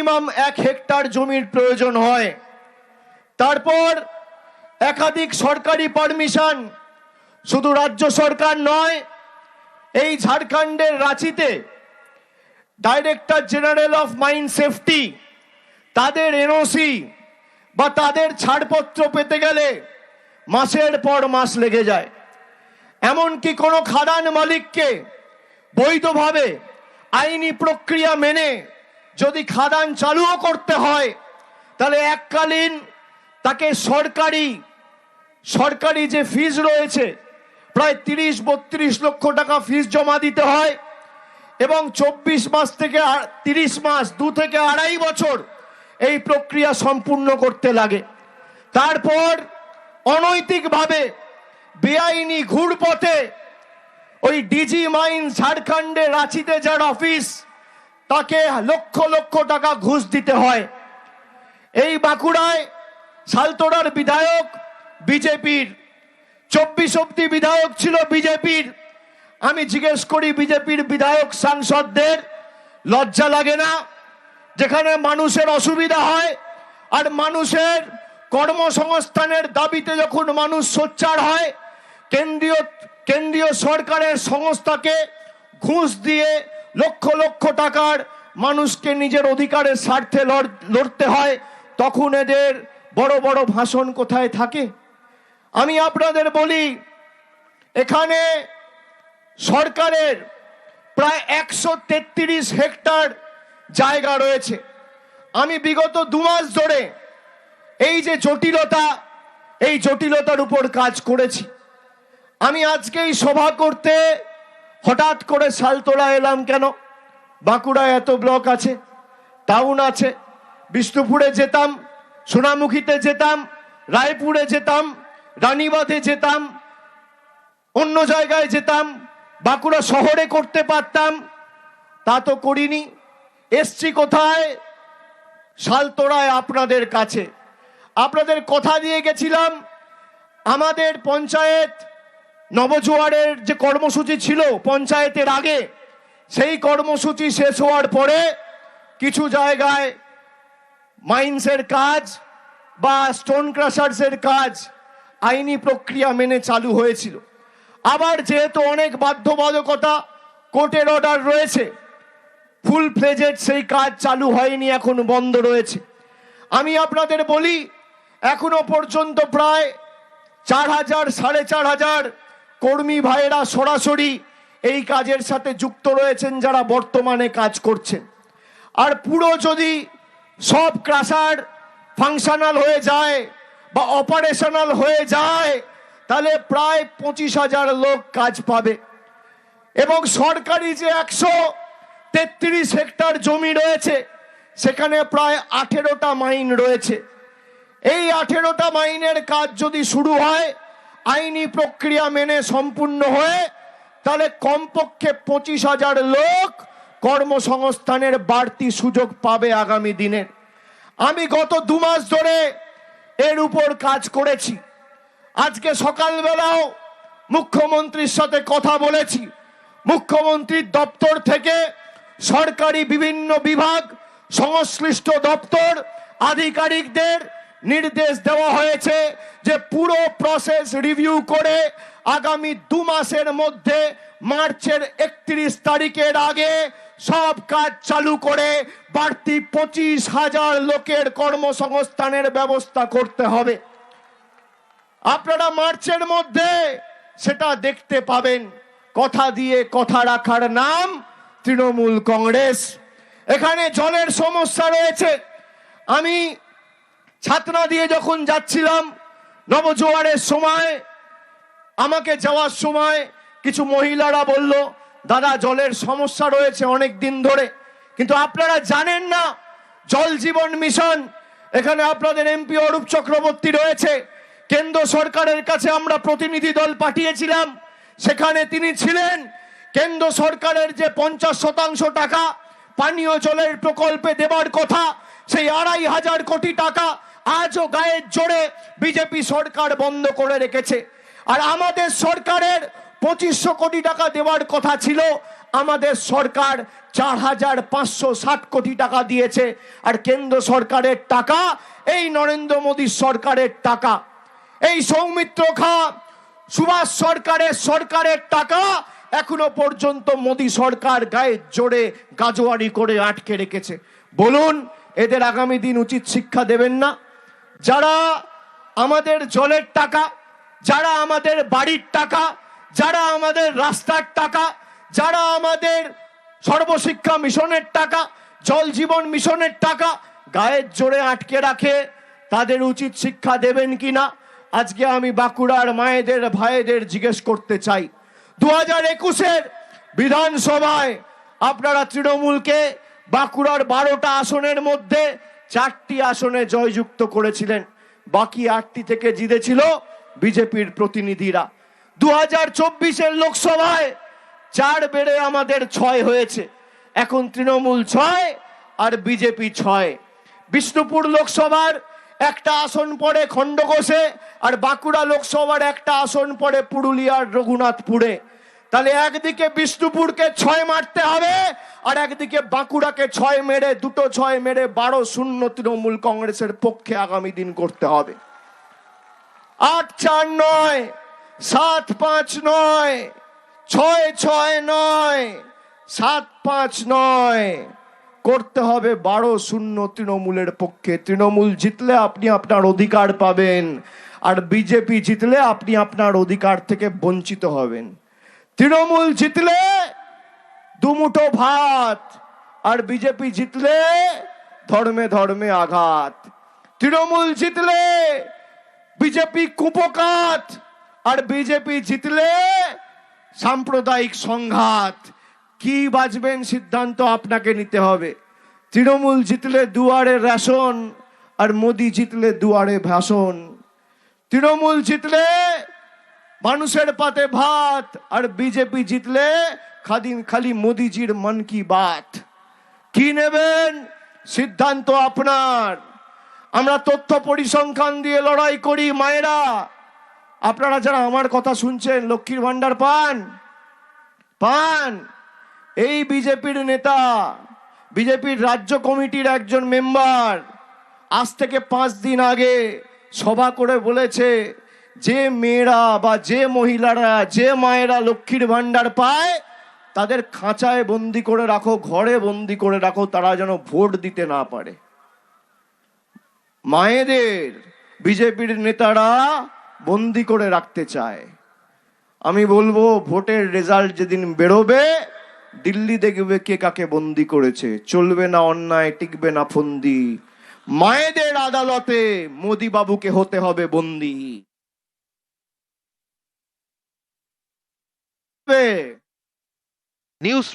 Minimum এক hectare জমির প্রয়োজন হয়। তারপর একাধিক সরকারি পারমিশন, শুধু রাজ্য সরকার নয়, এই ঝাড়খণ্ডের রাঁচিতে director general of mine safety, তাদের এনওসি বা তাদের ছাড়পত্র পেতে গেলে মাসের পর মাস লেগে যায়। এমনকি কোনো খাদান মালিককে বৈধভাবে আইনি প্রক্রিয়া মেনে যদি খাদান চালুও করতে হয়, তাহলে এককালীন তাকে সরকারি সরকারি যে ফিজ রয়েছে, প্রায় তিরিশ, বত্রিশ লক্ষ টাকা ফিজ জমা দিতে হয় এবং চব্বিশ মাস থেকে তিরিশ মাস, দু থেকে আড়াই বছর এই প্রক্রিয়া সম্পূর্ণ করতে লাগে। তারপর অনৈতিকভাবে বেআইনি ঘুরপথে ওই ডিজি মাইন ঝাড়খণ্ডে রাঁচিতে যার অফিস তাকে লক্ষ লক্ষ টাকা ঘুষ দিতে হয়। এই বাঁকুড়ায় সালতোড়ার বিধায়ক বিজেপির, চব্বিশ অব্দি বিধায়ক ছিল বিজেপির। আমি জিজ্ঞেস করি, বিজেপির বিধায়ক সাংসদদের লজ্জা লাগে না? যেখানে মানুষের অসুবিধা হয় আর মানুষের কর্মসংস্থানের দাবিতে যখন মানুষ সোচ্চার হয়, কেন্দ্রীয় কেন্দ্রীয় সরকারের সংস্থাকে ঘুষ দিয়ে লক্ষ লক্ষ টাকার মানুষকে নিজের অধিকারের স্বার্থে লড়- লড়তে হয়, তখন এদের বড় বড় ভাষণ কোথায় থাকে? আমি আপনাদের বলি, এখানে সরকারের প্রায় একশো তেত্রিশ হেক্টর জায়গা রয়েছে। আমি বিগত দু মাস ধরে এই যে জটিলতা, এই জটিলতার উপর কাজ করেছি। আমি আজকে এই সভা করতে হঠাৎ করে সালতোলা এলাম কেন? বাঁকুড়ায় এত ব্লক আছে, টাউন আছে, বিষ্ণুপুরে যেতাম, সোনামুখীতে যেতাম, রায়পুরে যেতাম, রানীবাঁধে যেতাম, অন্য জায়গায় যেতাম, বাঁকুড়া শহরে করতে পারতাম, তা তো করিনি। এসছি কোথায়? শালতোড়ায় আপনাদের কাছে। আপনাদের কথা দিয়ে গেছিলাম, আমাদের পঞ্চায়েত নবজোয়ারের যে কর্মসূচি ছিল পঞ্চায়েতের আগে, সেই কর্মসূচি শেষ হওয়ার পরে কিছু জায়গায় মাইন্সের কাজ বা স্টোন ক্রাশার্সের কাজ আইনি প্রক্রিয়া মেনে চালু হয়েছিল। আবার যেহেতু অনেক বাধ্যবাধকতা, কোর্টের অর্ডার রয়েছে, ফুল ফ্লেজেড সেই কাজ চালু হয়নি, এখন বন্ধ রয়েছে। আমি আপনাদের বলি, এখনও পর্যন্ত প্রায় চার হাজার, সাড়ে চার হাজার কর্মী ভাইয়েরা সরাসরি এই কাজের সাথে যুক্ত রয়েছেন যারা বর্তমানে কাজ করছেন। আর পুরো যদি সব ক্রাশার ফাংশনাল হয়ে যায় বা অপারেশনাল হয়ে যায়, তাহলে প্রায় পঁচিশ হাজার লোক কাজ পাবে। এবং সরকারি যে একশো তেত্রিশ হেক্টর জমি রয়েছে, সেখানে প্রায় আঠেরোটা মাইন রয়েছে। এই আঠেরোটা মাইনের কাজ যদি শুরু হয় আইনি প্রক্রিয়া মেনে সম্পূর্ণ হয়ে তাহলে কমপক্ষে পঁচিশ হাজার লোক কর্মসংস্থানের বাড়তি সুযোগ পাবে আগামী দিনে। আমি গত দু মাস ধরে এর উপর কাজ করেছি। আজকে সকালবেলাও মুখ্যমন্ত্রীর সাথে কথা বলেছি। মুখ্যমন্ত্রীর দপ্তর থেকে সরকারি বিভিন্ন বিভাগ, সংশ্লিষ্ট দপ্তর, আধিকারিকদের নির্দেশ দেওয়া হয়েছে যে পুরো প্রসেস রিভিউ করে আগামী দু মাসের মধ্যে মার্চের একত্রিশ তারিখের আগে সব কাজ চালু করে বাড়তি পঁচিশ হাজার লোকের কর্মসংস্থানের ব্যবস্থা করতে হবে। আপনারা মার্চের মধ্যে সেটা দেখতে পাবেন। কথা দিয়ে কথা রাখার নাম তৃণমূল কংগ্রেস। এখানে জলের সমস্যা রয়েছে। আমি ছাতনা দিয়ে যখন যাচ্ছিলাম, নবজোয়ারের সময়, আমাকে যাওয়ার সময় কিছু মহিলারা বলল, দাদা, জলের সমস্যা রয়েছে অনেক দিন ধরে, কিন্তু আপনারা জানেন না, জল জীবন মিশন, এখানে আপনাদের এমপি অরূপ চক্রবর্তী রয়েছে, কেন্দ্র সরকারের কাছে আমরা প্রতিনিধি দল পাঠিয়েছিলাম, সেখানে তিনি ছিলেন, কেন্দ্র সরকারের যে পঞ্চাশ শতাংশ টাকা, পানীয় জলের প্রকল্পে দেবার কথা, সেই আড়াই হাজার কোটি টাকা আজও গায়ের জোরে বিজেপি সরকার বন্ধ করে রেখেছে। আর আমাদের সরকারের পঁচিশশো কোটি টাকা দেওয়ার কথা ছিল, আমাদের সরকার চার হাজার পাঁচশো ষাট কোটি টাকা দিয়েছে। আর কেন্দ্র সরকারের টাকা, এই নরেন্দ্র মোদী সরকারের টাকা। এই সৌমিত্র খা, সুভাষ সরকারের সরকারের টাকা এখনও পর্যন্ত মোদী সরকার গায়ে জোরে গাজোয়ারি করে আটকে রেখেছে। বলুন, এদের আগামী দিন উচিত শিক্ষা দেবেন না? যারা আমাদের জলের টাকা, যারা আমাদের বাড়ির টাকা, যারা আমাদের রাস্তার টাকা, যারা আমাদের সর্বশিক্ষা মিশনের টাকা, জল জীবন মিশনের টাকা গায়ের জোরে আটকে রাখে, তাদের উচিত শিক্ষা দেবেন কিনা? আজকে আমি বাঁকুড়ার মায়েদের, ভাইদের জিজ্ঞেস করতে চাই। দু হাজার একুশের বিধানসভায় আপনারা তৃণমূলকে বাঁকুড়ার বারোটা আসনের মধ্যে চারটি আসনে জয়যুক্ত করেছিলেন। বাকি আটটি থেকে জিতেছিল বিজেপির প্রতিনিধিরা। দু হাজার চব্বিশের লোকসভায় চার বেড়ে আমাদের ছয় হয়েছে। এখন তৃণমূল ছয় আর বিজেপি ছয়। বিষ্ণুপুর লোকসভার একটা আসন পড়ে খণ্ডঘোষে আর বাঁকুড়া লোকসভার একটা আসন পড়ে পুরুলিয়ার রঘুনাথপুরে। তাহলে একদিকে বিষ্ণুপুরকে ছয় মারতে হবে আর একদিকে বাঁকুড়াকে ছয় মেরে, দুটো ছয় মেরে, বারো শূন্য তৃণমূল কংগ্রেসের পক্ষে আগামী দিন করতে হবে। আট চার নয়, সাত পাঁচ নয়, ছয় ছয় নয়, সাত পাঁচ নয়। করতে হবে বারো শূন্য তৃণমূলের পক্ষে। তৃণমূল জিতলে আপনি আপনার অধিকার পাবেন, আর বিজেপি জিতলে আপনি আপনার অধিকার থেকে বঞ্চিত হবেন। তৃণমূল জিতলে দুমুঠো ভাত। আর বিজেপি জিতলে ধর্মে ধর্মে আঘাত। তৃণমূল জিতলে বিজেপি কুপকাত। আর বিজেপি জিতলে সাম্প্রদায়িক সংঘাত। কি বাজবেন সিদ্ধান্ত আপনাকে নিতে হবে। তৃণমূল জিতলে দুয়ারে রেশন, আর মোদি জিতলে দুয়ারে ভাষণ। তৃণমূল জিতলে মানুষের পাতে ভাত, আর বিজেপি জিতলে খাদিন খালি মোদিজির মন কি বাত? কি নেবেন? সিদ্ধান্ত আপনার। আমরা তথ্য পরিসংখ্যান দিয়ে লড়াই করি, মায়েরা। আপনারা যারা আমার কথা শুনছেন, লক্ষ্মীর ভান্ডার পান? পান? এই বিজেপির নেতা, বিজেপির রাজ্য কমিটির একজন মেম্বার, আজ থেকে পাঁচ দিন আগে সভা করে বলেছে, যে মেয়েরা বা যে মহিলারা, যে মায়েরা লক্ষ্মীর ভান্ডার পায় তাদের খাঁচায় বন্দি করে রাখো, ঘরে বন্দি করে রাখো, তারা যেন ভোট দিতে না পারে। মায়েদের, বিজেপির নেতারা বন্দি করে রাখতে চায়। আমি বলব, ভোটের রেজাল্ট যেদিন বেরোবে, দিল্লি দেখবে কে কাকে বন্দি করেছে। চলবে না অন্যায়, টিকবে না ফন্দি। মায়েদের আদালতে মোদি বাবুকে হতে হবে বন্দি। news